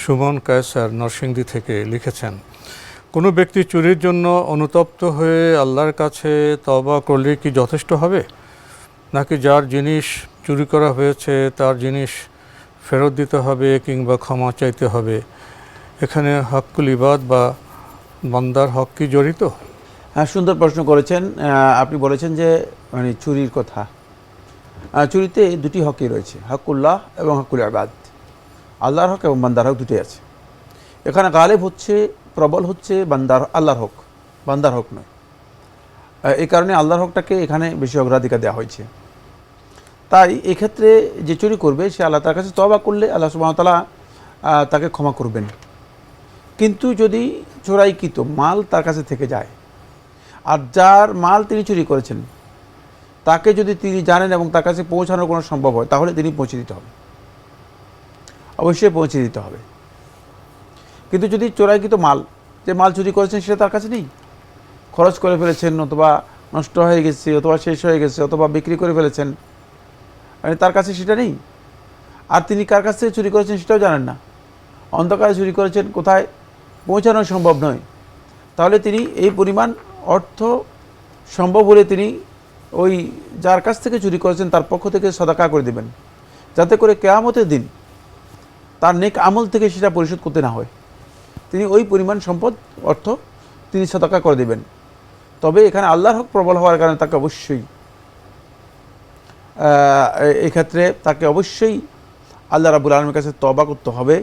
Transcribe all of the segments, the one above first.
সুমন কায়সার নরসিংদী থেকে লিখেছেন, কোনো ব্যক্তি চুরির জন্য অনুতপ্ত হয়ে আল্লাহর কাছে তবা করলে কি যথেষ্ট হবে? নাকি যার জিনিস চুরি করা হয়েছে তার জিনিস ফেরত দিতে হবে কিংবা ক্ষমা চাইতে হবে? এখানে হকুল ইবাদ বা বান্দার হক কি জড়িত? হ্যাঁ সুন্দর প্রশ্ন করেছেন। আপনি বলেছেন যে মানে চুরির কথা। চুরিতে দুটি হকই রয়েছে হকুল্লাহ এবং হকুল আবাদ আল্লাহর হক এবং বান্দার হক দুটোই আছে। এখানে গালেব হচ্ছে, প্রবল হচ্ছে, বান্দার, আল্লাহর হক। বান্দার হক নয়। এই কারণে আল্লাহর হকটাকে এখানে বেশি অগ্রাধিকার দেওয়া হয়েছে। তাই এক্ষেত্রে যে চুরি করবে, সে আল্লাহ তার কাছে তবা করলে আল্লাহ সুবাহতালা তাকে ক্ষমা করবেন। কিন্তু যদি চোরাইকৃত মাল তার কাছে থেকে যায়, আর যার মাল তিনি চুরি করেছেন, তাকে যদি তিনি জানেন এবং তার কাছে পৌঁছানোর কোনো সম্ভব হয়, তাহলে তিনি পৌঁছে দিতে হবে। অবশ্যই পৌঁছে দিতে হবে। কিন্তু যদি চোরাইকৃত মাল, যে মাল চুরি করেছেন সেটা তার কাছে নেই। খরচ করে ফেলেছেন অথবা নষ্ট হয়ে গেছে অথবা শেষ হয়ে গেছে অথবা বিক্রি করে ফেলেছেন মানে তার কাছে সেটা নেই। আর তিনি কার কাছ থেকে চুরি করেছেন সেটাও জানেন না। অন্ধকারে চুরি করেছেন কোথায়? পৌঁছানো সম্ভব নয়। তাহলে তিনি এই পরিমাণ অর্থ সম্ভব হলে তিনি ওই যার কাছ থেকে চুরি করেছেন তার পক্ষ থেকে সদাকা করে দেবেন। যাতে করে কেয়ামতের দিন তার নেক আমল থেকে সেটা পরিশোধ করতে না হয়। তিনি ওই পরিমাণ সম্পদ, অর্থ তিনি সদাকা করে দেবেন। তবে এখানে আল্লাহর হক প্রবল হওয়ার কারণে তাকে অবশ্যই এক্ষেত্রে তাকে অবশ্যই আল্লাহ রাবুল আলমের কাছে তবা করতে হবে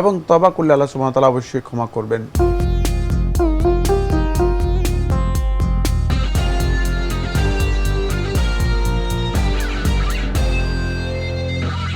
এবং তবা করলে আল্লাহ সুমতলা অবশ্যই ক্ষমা করবেন।